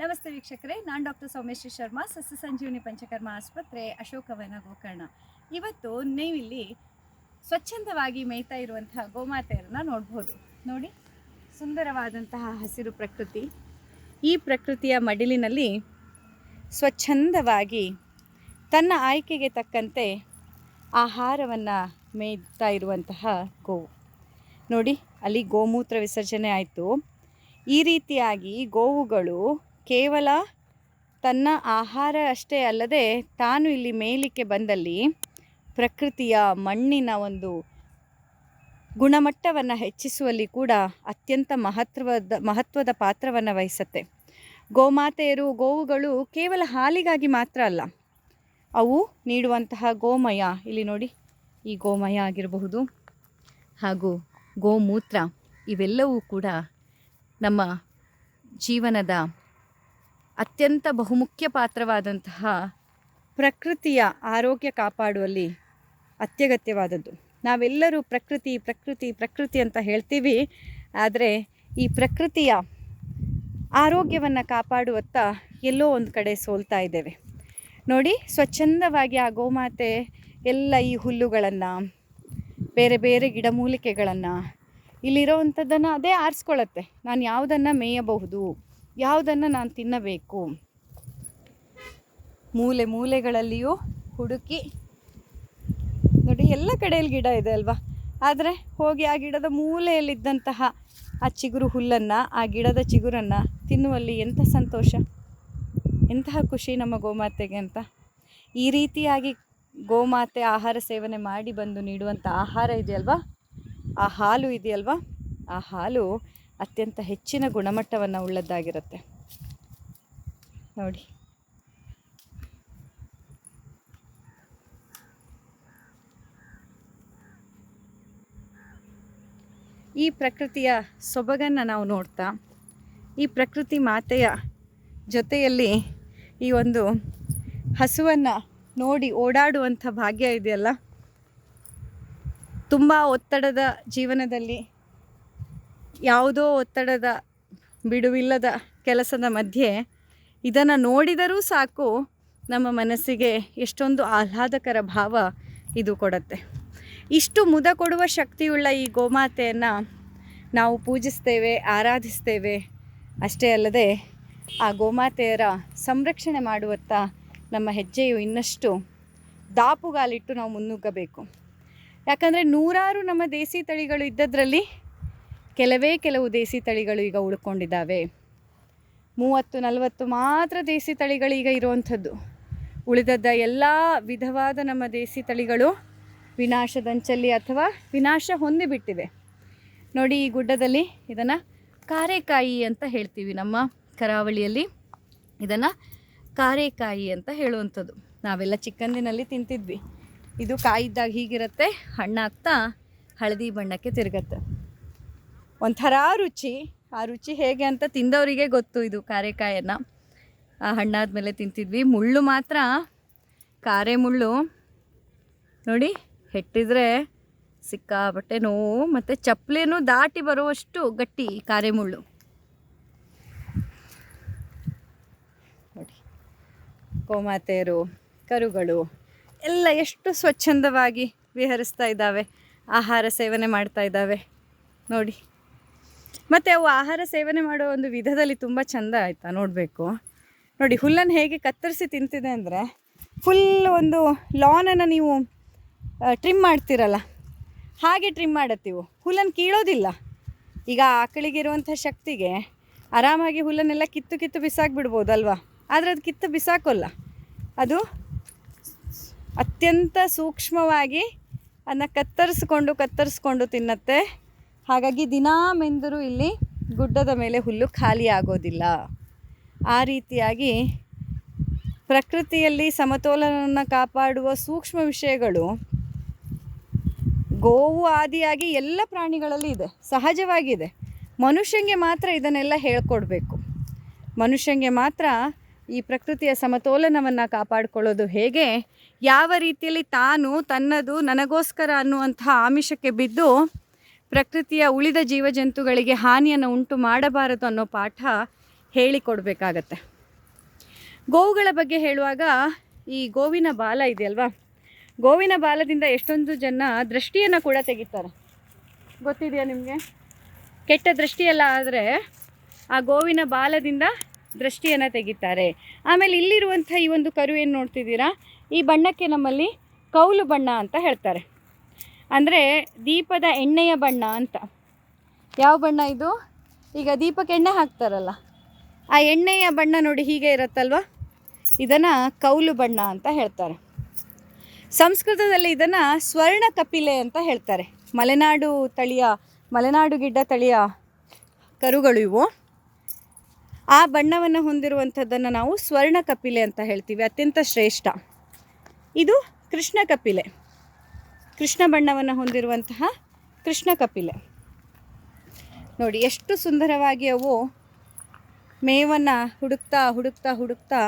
ನಮಸ್ತೆ ವೀಕ್ಷಕರೇ, ನಾನು ಡಾಕ್ಟರ್ ಸೋಮೇಶ್ವರ್ ಶರ್ಮಾ, ಸಸ್ಯ ಸಂಜೀವನಿ ಪಂಚಕರ್ಮ ಆಸ್ಪತ್ರೆ ಅಶೋಕವನ ಗೋಕರ್ಣ. ಇವತ್ತು ನೀವಿಲ್ಲಿ ಸ್ವಚ್ಛಂದವಾಗಿ ಮೇಯ್ತಾ ಇರುವಂತಹ ಗೋಮಾತೆಯರನ್ನು ನೋಡ್ಬೋದು. ನೋಡಿ, ಸುಂದರವಾದಂತಹ ಹಸಿರು ಪ್ರಕೃತಿ. ಈ ಪ್ರಕೃತಿಯ ಮಡಿಲಿನಲ್ಲಿ ಸ್ವಚ್ಛಂದವಾಗಿ ತನ್ನ ಆಯ್ಕೆಗೆ ತಕ್ಕಂತೆ ಆಹಾರವನ್ನು ಮೇಯ್ತಾ ಇರುವಂತಹ ಗೋವು ನೋಡಿ, ಅಲ್ಲಿ ಗೋಮೂತ್ರ ವಿಸರ್ಜನೆ ಆಯಿತು. ಈ ರೀತಿಯಾಗಿ ಗೋವುಗಳು ಕೇವಲ ತನ್ನ ಆಹಾರ ಅಷ್ಟೇ ಅಲ್ಲದೆ ತಾನು ಇಲ್ಲಿ ಮೇಯಲಿಕ್ಕೆ ಬಂದಲ್ಲಿ ಪ್ರಕೃತಿಯ ಮಣ್ಣಿನ ಒಂದು ಗುಣಮಟ್ಟವನ್ನು ಹೆಚ್ಚಿಸುವಲ್ಲಿ ಕೂಡ ಅತ್ಯಂತ ಮಹತ್ವದ ಮಹತ್ವದ ಪಾತ್ರವನ್ನು ವಹಿಸುತ್ತೆ. ಗೋಮಾತೆಯರು, ಗೋವುಗಳು ಕೇವಲ ಹಾಲಿಗಾಗಿ ಮಾತ್ರ ಅಲ್ಲ, ಅವು ನೀಡುವಂತಹ ಗೋಮಯ, ಇಲ್ಲಿ ನೋಡಿ, ಈ ಗೋಮಯ ಆಗಿರಬಹುದು ಹಾಗೂ ಗೋಮೂತ್ರ ಇವೆಲ್ಲವೂ ಕೂಡ ನಮ್ಮ ಜೀವನದ ಅತ್ಯಂತ ಬಹುಮುಖ್ಯ ಪಾತ್ರವಾದಂತಹ ಪ್ರಕೃತಿಯ ಆರೋಗ್ಯ ಕಾಪಾಡುವಲ್ಲಿ ಅತ್ಯಗತ್ಯವಾದದ್ದು. ನಾವೆಲ್ಲರೂ ಪ್ರಕೃತಿ ಪ್ರಕೃತಿ ಪ್ರಕೃತಿ ಅಂತ ಹೇಳ್ತೀವಿ. ಆದರೆ ಈ ಪ್ರಕೃತಿಯ ಆರೋಗ್ಯವನ್ನು ಕಾಪಾಡುವತ್ತ ಎಲ್ಲೋ ಒಂದು ಕಡೆ ಸೋಲ್ತಾ ಇದ್ದೇವೆ. ನೋಡಿ, ಸ್ವಚ್ಛಂದವಾಗಿ ಆ ಗೋಮಾತೆ, ಎಲ್ಲ ಈ ಹುಲ್ಲುಗಳನ್ನು, ಬೇರೆ ಬೇರೆ ಗಿಡಮೂಲಿಕೆಗಳನ್ನು ಇಲ್ಲಿರೋವಂಥದ್ದನ್ನು ಅದೇ ಆರಿಸ್ಕೊಳ್ಳುತ್ತೆ ನಾನು ಯಾವುದನ್ನು ಮೇಯಬಹುದು? ಯಾವುದನ್ನು ನಾನು ತಿನ್ನಬೇಕು? ಮೂಲೆ ಮೂಲೆಗಳಲ್ಲಿಯೂ ಹುಡುಕಿ. ನೋಡಿ, ಎಲ್ಲ ಕಡೆಯಲ್ಲಿ ಗಿಡ ಇದೆ ಅಲ್ವಾ? ಆದರೆ ಹೋಗಿ ಆ ಗಿಡದ ಮೂಲೆಯಲ್ಲಿದ್ದಂತಹ ಆ ಚಿಗುರು ಹುಲ್ಲನ್ನು, ಆ ಗಿಡದ ಚಿಗುರನ್ನು ತಿನ್ನುವಲ್ಲಿ ಎಂಥ ಸಂತೋಷ? ಎಂತಹ ಖುಷಿ ನಮ್ಮ ಗೋಮಾತೆಗೆ ಅಂತ? ಈ ರೀತಿಯಾಗಿ ಗೋಮಾತೆ ಆಹಾರ ಸೇವನೆ ಮಾಡಿ ಬಂದು ನೀಡುವಂಥ ಆಹಾರ ಇದೆಯಲ್ವಾ? ಆ ಹಾಲು ಇದೆಯಲ್ವಾ? ಆ ಹಾಲು ಅತ್ಯಂತ ಹೆಚ್ಚಿನ ಗುಣಮಟ್ಟವನ್ನು ಉಳ್ಳದ್ದಾಗಿರುತ್ತೆ. ನೋಡಿ. ಈ ಪ್ರಕೃತಿಯ ಸೊಬಗನ್ನು ನಾವು ನೋಡ್ತಾ, ಈ ಪ್ರಕೃತಿ ಮಾತೆಯ ಜೊತೆಯಲ್ಲಿ ಈ ಒಂದು ಹಸುವನ್ನು ನೋಡಿ ಓಡಾಡುವಂಥ ಭಾಗ್ಯ ಇದೆಯಲ್ಲ? ತುಂಬ ಒತ್ತಡದ ಜೀವನದಲ್ಲಿ ಯಾವುದೋ ಒತ್ತಡದ ಬಿಡುವಿಲ್ಲದ ಕೆಲಸದ ಮಧ್ಯೆ ಇದನ್ನು ನೋಡಿದರೂ ಸಾಕು ನಮ್ಮ ಮನಸ್ಸಿಗೆ ಎಷ್ಟೊಂದು ಆಹ್ಲಾದಕರ ಭಾವ ಇದು ಕೊಡುತ್ತೆ. ಇಷ್ಟು ಮುದ ಕೊಡುವ ಶಕ್ತಿಯುಳ್ಳ ಈ ಗೋಮಾತೆಯನ್ನು ನಾವು ಪೂಜಿಸ್ತೇವೆ, ಆರಾಧಿಸ್ತೇವೆ. ಅಷ್ಟೇ ಅಲ್ಲದೆ ಆ ಗೋಮಾತೆಯರ ಸಂರಕ್ಷಣೆ ಮಾಡುವತ್ತ ನಮ್ಮ ಹೆಜ್ಜೆಯು ಇನ್ನಷ್ಟು ದಾಪುಗಾಲಿಟ್ಟು ನಾವು ಮುನ್ನುಗ್ಗಬೇಕು. ಯಾಕಂದರೆ ನೂರಾರು ನಮ್ಮ ದೇಸಿ ತಳಿಗಳು ಇದ್ದದ್ರಲ್ಲಿ ಕೆಲವೇ ಕೆಲವು ದೇಸಿ ತಳಿಗಳು ಈಗ ಉಳ್ಕೊಂಡಿದ್ದಾವೆ. ಮೂವತ್ತು, ನಲವತ್ತು ಮಾತ್ರ ದೇಸಿ ತಳಿಗಳು ಈಗ ಇರುವಂಥದ್ದು. ಉಳಿದದ್ದ ಎಲ್ಲ ವಿಧವಾದ ನಮ್ಮ ದೇಸಿ ತಳಿಗಳು ವಿನಾಶದಂಚಲ್ಲಿ ಅಥವಾ ವಿನಾಶ ಹೊಂದಿಬಿಟ್ಟಿವೆ ನೋಡಿ ಈ ಗುಡ್ಡದಲ್ಲಿ ಇದನ್ನು ಕಾರೆಕಾಯಿ ಅಂತ ಹೇಳ್ತೀವಿ ನಮ್ಮ ಕರಾವಳಿಯಲ್ಲಿ. ಇದನ್ನು ಕಾರೆಕಾಯಿ ಅಂತ ಹೇಳುವಂಥದ್ದು. ನಾವೆಲ್ಲ ಚಿಕ್ಕಂದಿನಲ್ಲಿ ತಿಂತಿದ್ವಿ. ಇದು ಕಾಯಿದ್ದಾಗ ಹೀಗಿರುತ್ತೆ, ಹಣ್ಣಾಗ್ತಾ ಹಳದಿ ಬಣ್ಣಕ್ಕೆ ತಿರುಗತ್ತೆ. ಒಂಥರ ರುಚಿ. ಆ ರುಚಿ ಹೇಗೆ ಅಂತ ತಿಂದವರಿಗೆ ಗೊತ್ತು ಇದು ಕಾರೆಕಾಯನ್ನು. ಆ ಹಣ್ಣಾದ ಮೇಲೆ ತಿಂತಿದ್ವಿ. ಮುಳ್ಳು ಮಾತ್ರ ಕಾರೆ ಮುಳ್ಳು. ನೋಡಿ, ಹೆಟ್ಟಿದ್ರೆ ಸಿಕ್ಕಾಪಟ್ಟೆ ನೋವು, ಮತ್ತು ಚಪ್ಪಲಿನೂ ದಾಟಿ ಬರುವಷ್ಟು ಗಟ್ಟಿ ಕಾರೆ ಮುಳ್ಳು. ನೋಡಿ, ಗೋಮಾತೆಯರು, ಕರುಗಳು ಎಲ್ಲ ಎಷ್ಟು ಸ್ವಚ್ಛಂದವಾಗಿ ವಿಹರಿಸ್ತಾ ಇದ್ದಾವೆ. ಆಹಾರ ಸೇವನೆ ಮಾಡ್ತಾ ಇದ್ದಾವೆ. ನೋಡಿ. ಮತ್ತು ಅವು ಆಹಾರ ಸೇವನೆ ಮಾಡೋ ಒಂದು ವಿಧದಲ್ಲಿ ತುಂಬ ಚೆಂದ ಆಯಿತಾ ನೋಡಬೇಕು. ನೋಡಿ ಹುಲ್ಲನ್ನು ಹೇಗೆ ಕತ್ತರಿಸಿ ತಿಂತಿದೆ ಅಂದರೆ ಫುಲ್ ಒಂದು ಲಾನನ್ನು ನೀವು ಟ್ರಿಮ್ ಮಾಡ್ತೀರಲ್ಲ, ಹಾಗೆ ಟ್ರಿಮ್ ಮಾಡತ್ತೀವು ಹುಲ್ಲನ್ನು ಕೀಳೋದಿಲ್ಲ. ಈಗ ಆಕಳಿಗಿರುವಂಥ ಶಕ್ತಿಗೆ ಆರಾಮಾಗಿ ಹುಲ್ಲನ್ನೆಲ್ಲ ಕಿತ್ತು ಕಿತ್ತು ಬಿಸಾಕ್ಬಿಡ್ಬೋದಲ್ವಾ? ಆದರೆ ಅದು ಕಿತ್ತು ಬಿಸಾಕೋಲ್ಲ. ಅದು ಅತ್ಯಂತ ಸೂಕ್ಷ್ಮವಾಗಿ ಅದನ್ನ ಕತ್ತರಿಸ್ಕೊಂಡು ಕತ್ತರಿಸ್ಕೊಂಡು ತಿನ್ನತ್ತೆ. ಹಾಗಾಗಿ ದಿನಾ ಮೆಂದರೂ ಇಲ್ಲಿ ಗುಡ್ಡದ ಮೇಲೆ ಹುಲ್ಲು ಖಾಲಿ ಆಗೋದಿಲ್ಲ. ಆ ರೀತಿಯಾಗಿ ಪ್ರಕೃತಿಯಲ್ಲಿ ಸಮತೋಲನವನ್ನು ಕಾಪಾಡುವ ಸೂಕ್ಷ್ಮ ವಿಷಯಗಳು ಗೋವು ಆದಿಯಾಗಿ ಎಲ್ಲ ಪ್ರಾಣಿಗಳಲ್ಲಿ ಇದೆ, ಸಹಜವಾಗಿದೆ. ಮನುಷ್ಯಂಗೆ ಮಾತ್ರ ಇದನ್ನೆಲ್ಲ ಹೇಳ್ಕೊಡ್ಬೇಕು. ಮನುಷ್ಯಂಗೆ ಮಾತ್ರ ಈ ಪ್ರಕೃತಿಯ ಸಮತೋಲನವನ್ನು ಕಾಪಾಡಿಕೊಳ್ಳೋದು ಹೇಗೆ? ಯಾವ ರೀತಿಯಲ್ಲಿ ತಾನು ತನ್ನದು ನನಗೋಸ್ಕರ ಅನ್ನುವಂಥ ಆಮಿಷಕ್ಕೆ ಬಿದ್ದು ಪ್ರಕೃತಿಯ ಉಳಿದ ಜೀವಜಂತುಗಳಿಗೆ ಹಾನಿಯನ್ನು ಉಂಟು ಮಾಡಬಾರದು ಅನ್ನೋ ಪಾಠ ಹೇಳಿಕೊಡ್ಬೇಕಾಗತ್ತೆ. ಗೋವುಗಳ ಬಗ್ಗೆ ಹೇಳುವಾಗ ಈ ಗೋವಿನ ಬಾಲ ಇದೆಯಲ್ವಾ? ಗೋವಿನ ಬಾಲದಿಂದ ಎಷ್ಟೊಂದು ಜನ ದೃಷ್ಟಿಯನ್ನು ಕೂಡ ತೆಗಿತಾರೆ. ಗೊತ್ತಿದೆಯಾ ನಿಮಗೆ? ಕೆಟ್ಟ ದೃಷ್ಟಿಯೆಲ್ಲ ಆದರೆ ಆ ಗೋವಿನ ಬಾಲದಿಂದ ದೃಷ್ಟಿಯನ್ನು ತೆಗಿತಾರೆ. ಆಮೇಲೆ ಇಲ್ಲಿರುವಂಥ ಈ ಒಂದು ಕರು ಏನು ನೋಡ್ತಿದ್ದೀರಾ? ಈ ಬಣ್ಣಕ್ಕೆ ನಮ್ಮಲ್ಲಿ ಕೌಲು ಬಣ್ಣ ಅಂತ ಹೇಳ್ತಾರೆ. ಅಂದರೆ ದೀಪದ ಎಣ್ಣೆಯ ಬಣ್ಣ ಅಂತ. ಯಾವ ಬಣ್ಣ ಇದು? ಈಗ ದೀಪಕ್ಕೆ ಎಣ್ಣೆ ಹಾಕ್ತಾರಲ್ಲ, ಆ ಎಣ್ಣೆಯ ಬಣ್ಣ ನೋಡಿ ಹೀಗೆ ಇರುತ್ತಲ್ವ? ಇದನ್ನು ಕೌಲು ಬಣ್ಣ ಅಂತ ಹೇಳ್ತಾರೆ. ಸಂಸ್ಕೃತದಲ್ಲಿ ಇದನ್ನು ಸ್ವರ್ಣ ಕಪಿಲೆ ಅಂತ ಹೇಳ್ತಾರೆ. ಮಲೆನಾಡು ತಳಿಯ, ಮಲೆನಾಡು ಗಿಡ್ಡ ತಳಿಯ ಕರುಗಳು ಇವು. ಆ ಬಣ್ಣವನ್ನು ಹೊಂದಿರುವಂಥದ್ದನ್ನು ನಾವು ಸ್ವರ್ಣ ಕಪಿಲೆ ಅಂತ ಹೇಳ್ತೀವಿ, ಅತ್ಯಂತ ಶ್ರೇಷ್ಠ. ಇದು ಕೃಷ್ಣ ಕಪಿಲೆ. ಕೃಷ್ಣ ಬಣ್ಣವನ್ನು ಹೊಂದಿರುವಂತಹ ಕೃಷ್ಣ ಕಪಿಲೆ. ನೋಡಿ, ಎಷ್ಟು ಸುಂದರವಾಗಿ ಅವು ಮೇವನ್ನು ಹುಡುಕ್ತಾ ಹುಡುಕ್ತಾ ಹುಡುಕ್ತಾ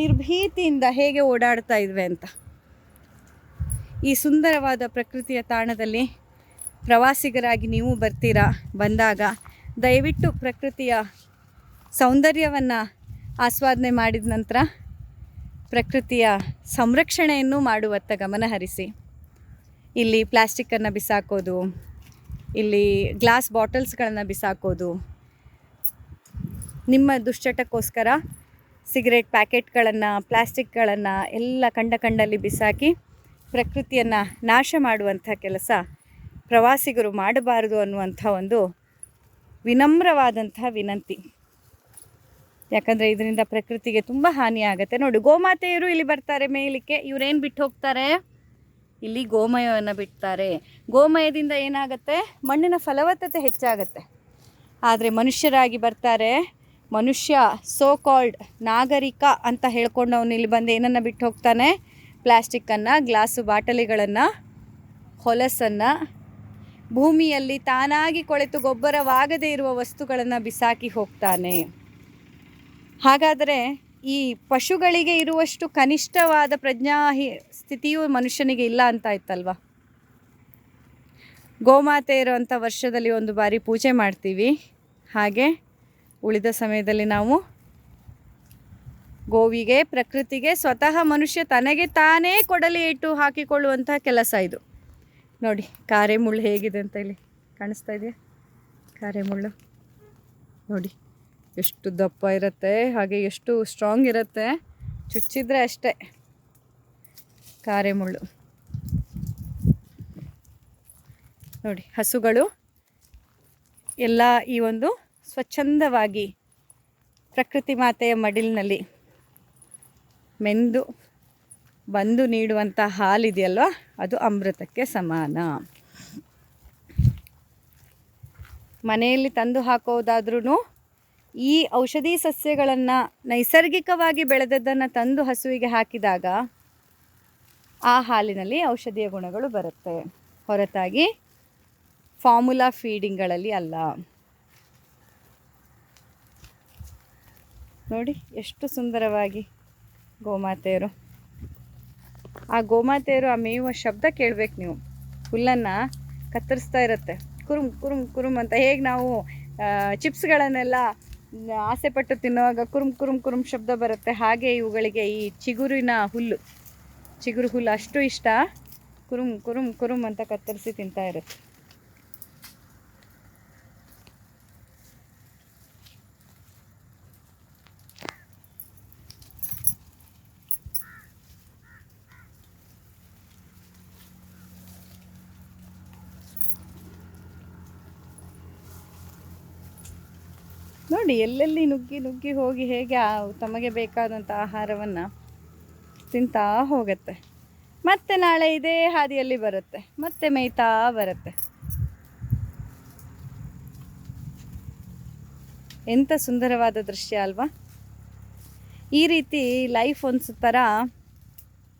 ನಿರ್ಭೀತಿಯಿಂದ ಹೇಗೆ ಓಡಾಡ್ತಾ ಇದ್ವೆ ಅಂತ. ಈ ಸುಂದರವಾದ ಪ್ರಕೃತಿಯ ತಾಣದಲ್ಲಿ ಪ್ರವಾಸಿಗರಾಗಿ ನೀವು ಬರ್ತೀರಾ ಬಂದಾಗ, ದಯವಿಟ್ಟು ಪ್ರಕೃತಿಯ ಸೌಂದರ್ಯವನ್ನು ಆಸ್ವಾದನೆ ಮಾಡಿದ ನಂತರ ಪ್ರಕೃತಿಯ ಸಂರಕ್ಷಣೆಯನ್ನು ಮಾಡುವತ್ತ ಗಮನ ಹರಿಸಿ ಇಲ್ಲಿ ಪ್ಲಾಸ್ಟಿಕ್ಕನ್ನು ಬಿಸಾಕೋದು, ಇಲ್ಲಿ ಗ್ಲಾಸ್ ಬಾಟಲ್ಸ್ಗಳನ್ನು ಬಿಸಾಕೋದು. ನಿಮ್ಮ ದುಶ್ಚಟಕ್ಕೋಸ್ಕರ ಸಿಗರೇಟ್ ಪ್ಯಾಕೆಟ್ಗಳನ್ನು ಪ್ಲಾಸ್ಟಿಕ್ಗಳನ್ನು ಎಲ್ಲ ಕಂಡ ಕಂಡಲ್ಲಿ ಬಿಸಾಕಿ ಪ್ರಕೃತಿಯನ್ನು ನಾಶ ಮಾಡುವಂಥ ಕೆಲಸ ಪ್ರವಾಸಿಗರು ಮಾಡಬಾರದು ಅನ್ನುವಂಥ ಒಂದು ವಿನಮ್ರವಾದಂಥ ವಿನಂತಿ. ಯಾಕಂದರೆ ಇದರಿಂದ ಪ್ರಕೃತಿಗೆ ತುಂಬ ಹಾನಿ ಆಗುತ್ತೆ ನೋಡಿ, ಗೋಮಾತೆಯರು ಇಲ್ಲಿ ಬರ್ತಾರೆ ಮೇಯಲಿಕ್ಕೆ. ಇವರೇನು ಬಿಟ್ಟು ಹೋಗ್ತಾರೆ? ಇಲ್ಲಿ ಗೋಮಯವನ್ನು ಬಿಡ್ತಾರೆ. ಗೋಮಯದಿಂದ ಏನಾಗುತ್ತೆ? ಮಣ್ಣಿನ ಫಲವತ್ತತೆ ಹೆಚ್ಚಾಗುತ್ತೆ. ಆದರೆ ಮನುಷ್ಯರಾಗಿ ಬರ್ತಾರೆ. ಮನುಷ್ಯ ಸೋ ಕಾಲ್ಡ್ ನಾಗರಿಕ ಅಂತ ಹೇಳ್ಕೊಂಡು ಅವನು ಇಲ್ಲಿ ಬಂದು ಏನನ್ನು ಬಿಟ್ಟು ಹೋಗ್ತಾನೆ? ಪ್ಲ್ಯಾಸ್ಟಿಕ್ಕನ್ನು ಗ್ಲಾಸು ಬಾಟಲಿಗಳನ್ನು, ಹೊಲಸನ್ನು, ಭೂಮಿಯಲ್ಲಿ ತಾನಾಗಿ ಕೊಳೆತು ಗೊಬ್ಬರವಾಗದೇ ಇರುವ ವಸ್ತುಗಳನ್ನು ಬಿಸಾಕಿ ಹೋಗ್ತಾನೆ. ಹಾಗಾದರೆ ಈ ಪಶುಗಳಿಗೆ ಇರುವಷ್ಟು ಕನಿಷ್ಠವಾದ ಪ್ರಜ್ಞಾ ಸ್ಥಿತಿಯು ಮನುಷ್ಯನಿಗೆ ಇಲ್ಲ ಅಂತ ಇತ್ತಲ್ವ? ಗೋಮಾತೆ ಇರುವಂಥ ವರ್ಷದಲ್ಲಿ ಒಂದು ಬಾರಿ ಪೂಜೆ ಮಾಡ್ತೀವಿ. ಹಾಗೆ ಉಳಿದ ಸಮಯದಲ್ಲಿ ನಾವು ಗೋವಿಗೆ, ಪ್ರಕೃತಿಗೆ ಸ್ವತಃ ಮನುಷ್ಯ ತನಗೆ ತಾನೇ ಕೊಡಲಿ ಇಟ್ಟು ಹಾಕಿಕೊಳ್ಳುವಂತಹ ಕೆಲಸ ಇದು. ನೋಡಿ ಕಾರೆ ಮುಳ್ಳು ಹೇಗಿದೆ ಅಂತ ಹೇಳಿ ಕಾಣಿಸ್ತಾ ಇದೆಯಾ? ಕಾರೆ ಮುಳ್ಳು ನೋಡಿ. ಎಷ್ಟು ದಪ್ಪ ಇರುತ್ತೆ, ಹಾಗೆ ಎಷ್ಟು ಸ್ಟ್ರಾಂಗ್ ಇರುತ್ತೆ, ಚುಚ್ಚಿದ್ರೆ ಅಷ್ಟೇ. ಮುಳ್ಳು ನೋಡಿ, ಹಸುಗಳು ಎಲ್ಲ ಈ ಒಂದು ಸ್ವಚ್ಛಂದವಾಗಿ ಪ್ರಕೃತಿ ಮಾತೆಯ ಮಡಿಲಿನಲ್ಲಿ ಮೆಂದು, ಬಂದು ನೀಡುವಂಥ ಹಾಲಿದೆಯಲ್ವ, ಅದು ಅಮೃತಕ್ಕೆ ಸಮಾನ. ಮನೆಯಲ್ಲಿ ತಂದು ಹಾಕೋದಾದ್ರೂ ಈ ಔಷಧಿ ಸಸ್ಯಗಳನ್ನು ನೈಸರ್ಗಿಕವಾಗಿ ಬೆಳೆದದ್ದನ್ನು ತಂದು ಹಸುವಿಗೆ ಹಾಕಿದಾಗ ಆ ಹಾಲಿನಲ್ಲಿ ಔಷಧೀಯ ಗುಣಗಳು ಬರುತ್ತೆ. ಹೊರತಾಗಿ ಫಾರ್ಮುಲಾ ಫೀಡಿಂಗ್ಗಳಲ್ಲಿ ಅಲ್ಲ. ನೋಡಿ ಎಷ್ಟು ಸುಂದರವಾಗಿ ಗೋಮಾತೆಯರು. ಆ ಗೋಮಾತೆಯರು ಆ ಮೇಯುವ ಶಬ್ದ ಕೇಳಬೇಕು ನೀವು. ಹುಲ್ಲನ್ನು ಕತ್ತರಿಸ್ತಾ ಇರುತ್ತೆ. ಕುರುಮ್ ಕುರುಮ್ ಕುರುಮ್ ಅಂತ ಹೇಗೆ ನಾವು ಚಿಪ್ಸ್ಗಳನ್ನೆಲ್ಲ ಆಸೆ ಪಟ್ಟು ತಿನ್ನುವಾಗ ಕುರುಮ್ ಕುರುಮ್ ಕುರುಮ್ ಶಬ್ದ ಬರುತ್ತೆ. ಹಾಗೆ ಇವುಗಳಿಗೆ ಈ ಚಿಗುರಿನ ಹುಲ್ಲು. ಚಿಗುರು ಹುಲ್ಲು ಅಷ್ಟು ಇಷ್ಟ. ಕುರುಮ್ ಕುರುಮ್ ಕುರುಮ್ ಅಂತ ಕತ್ತರಿಸಿ ತಿಂತಾ ಇರುತ್ತೆ. ನೋಡಿ, ಎಲ್ಲೆಲ್ಲಿ ನುಗ್ಗಿ ನುಗ್ಗಿ ಹೋಗಿ ಹೇಗೆ ತಮಗೆ ಬೇಕಾದಂಥ ಆಹಾರವನ್ನು ತಿಂತಾ ಹೋಗುತ್ತೆ. ಮತ್ತೆ ನಾಳೆ ಇದೇ ಹಾದಿಯಲ್ಲಿ ಬರುತ್ತೆ. ಮತ್ತೆ ಮೇಯ್ತಾ ಬರುತ್ತೆ. ಎಂಥ ಸುಂದರವಾದ ದೃಶ್ಯ ಅಲ್ವಾ? ಈ ರೀತಿ ಲೈಫ್ ಒಂದು ಥರ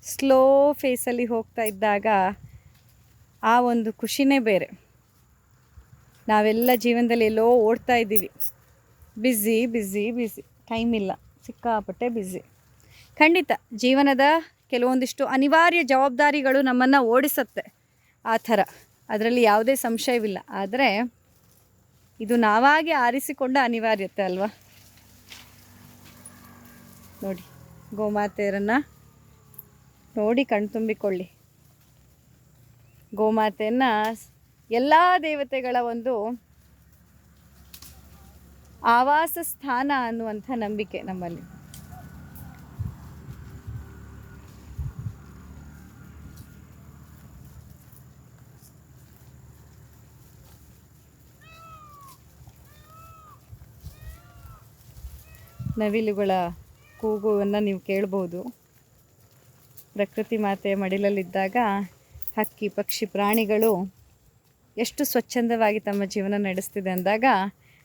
ಸ್ಲೋ ಫೇಸಲ್ಲಿ ಹೋಗ್ತಾ ಇದ್ದಾಗ ಆ ಒಂದು ಖುಷಿನೇ ಬೇರೆ. ನಾವೆಲ್ಲ ಜೀವನದಲ್ಲಿ ಎಲ್ಲೋ ಓಡ್ತಾ ಇದ್ದೀವಿ. ಬ್ಯುಸಿ ಬ್ಯುಸಿ ಬ್ಯುಸಿ ಟೈಮ್ ಇಲ್ಲ. ಸಿಕ್ಕಾಪಟ್ಟೆ ಬ್ಯುಸಿ ಖಂಡಿತ ಜೀವನದ ಕೆಲವೊಂದಿಷ್ಟು ಅನಿವಾರ್ಯ ಜವಾಬ್ದಾರಿಗಳು ನಮ್ಮನ್ನು ಓಡಿಸುತ್ತೆ. ಆ ಥರ. ಅದರಲ್ಲಿ ಯಾವುದೇ ಸಂಶಯವಿಲ್ಲ. ಆದರೆ ಇದು ನಾವಾಗಿ ಆರಿಸಿಕೊಂಡ ಅನಿವಾರ್ಯತೆ ಅಲ್ವಾ? ನೋಡಿ, ಗೋಮಾತೆಯರನ್ನು ನೋಡಿ ಕಣ್ತುಂಬಿಕೊಳ್ಳಿ ಗೋಮಾತೆಯನ್ನು ಎಲ್ಲ ದೇವತೆಗಳ ಒಂದು ಆವಾಸ ಸ್ಥಾನ ಅನ್ನುವಂಥ ನಂಬಿಕೆ ನಮ್ಮಲ್ಲಿ. ನವಿಲುಗಳ ಕೂಗುವನ್ನು ನೀವು ಕೇಳ್ಬೋದು. ಪ್ರಕೃತಿ ಮಾತೆಯ ಮಡಿಲಲ್ಲಿದ್ದಾಗ ಹಕ್ಕಿ, ಪಕ್ಷಿ, ಪ್ರಾಣಿಗಳು ಎಷ್ಟು ಸ್ವಚ್ಛಂದವಾಗಿ ತಮ್ಮ ಜೀವನ ನಡೆಸ್ತಿದೆ ಅಂದಾಗ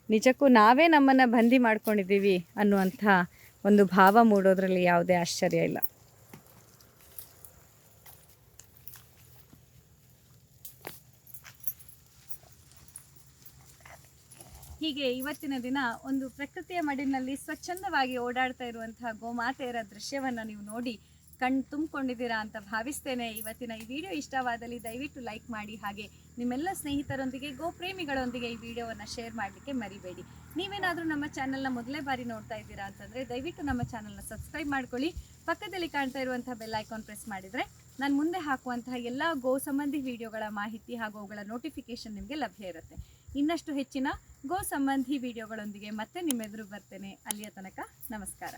ನಿಜಕ್ಕೂ ನಾವೇ ನಮ್ಮನ್ನು ಬಂದಿ ಮಾಡ್ಕೊಂಡಿದ್ದೀವಿ ಅನ್ನುವಂಥ ಒಂದು ಭಾವ ಮೂಡೋದ್ರಲ್ಲಿ ಯಾವುದೇ ಆಶ್ಚರ್ಯ ಇಲ್ಲ. ಹೀಗೆ ಇವತ್ತಿನ ದಿನ ಒಂದು ಪ್ರಕೃತಿಯ ಮಡಿಲಿನಲ್ಲಿ ಸ್ವಚ್ಛಂದವಾಗಿ ಓಡಾಡ್ತಾ ಇರುವಂತಹ ಗೋಮಾತೆಯರ ದೃಶ್ಯವನ್ನು ನೀವು ನೋಡಿ ಕಣ್ ತುಂಬಿಕೊಂಡಿದ್ದೀರಾ ಅಂತ ಭಾವಿಸ್ತೇನೆ. ಇವತ್ತಿನ ಈ ವಿಡಿಯೋ ಇಷ್ಟವಾದಲ್ಲಿ ದಯವಿಟ್ಟು ಲೈಕ್ ಮಾಡಿ ಹಾಗೆ ನಿಮ್ಮೆಲ್ಲ ಸ್ನೇಹಿತರೊಂದಿಗೆ, ಗೋಪ್ರೇಮಿಗಳೊಂದಿಗೆ ಈ ವಿಡಿಯೋವನ್ನು ಶೇರ್ ಮಾಡಲಿಕ್ಕೆ ಮರಿಬೇಡಿ. ನೀವೇನಾದರೂ ನಮ್ಮ ಚಾನಲ್ನ ಮೊದಲೇ ಬಾರಿ ನೋಡ್ತಾ ಇದ್ದೀರಾ ಅಂತಂದರೆ ದಯವಿಟ್ಟು ನಮ್ಮ ಚಾನಲ್ನ ಸಬ್ಸ್ಕ್ರೈಬ್ ಮಾಡ್ಕೊಳ್ಳಿ. ಪಕ್ಕದಲ್ಲಿ ಕಾಣ್ತಾ ಇರುವಂಥ ಐಕಾನ್ ಪ್ರೆಸ್ ಮಾಡಿದರೆ ನಾನು ಮುಂದೆ ಹಾಕುವಂತಹ ಎಲ್ಲ ಗೋ ಸಂಬಂಧಿ ವಿಡಿಯೋಗಳ ಮಾಹಿತಿ ಹಾಗೂ ಅವುಗಳ ನೋಟಿಫಿಕೇಶನ್ ನಿಮಗೆ ಲಭ್ಯ ಇರುತ್ತೆ. ಇನ್ನಷ್ಟು ಹೆಚ್ಚಿನ ಗೋ ಸಂಬಂಧಿ ವಿಡಿಯೋಗಳೊಂದಿಗೆ ಮತ್ತೆ ನಿಮ್ಮೆದುರು ಬರ್ತೇನೆ. ಅಲ್ಲಿಯ ತನಕ ನಮಸ್ಕಾರ.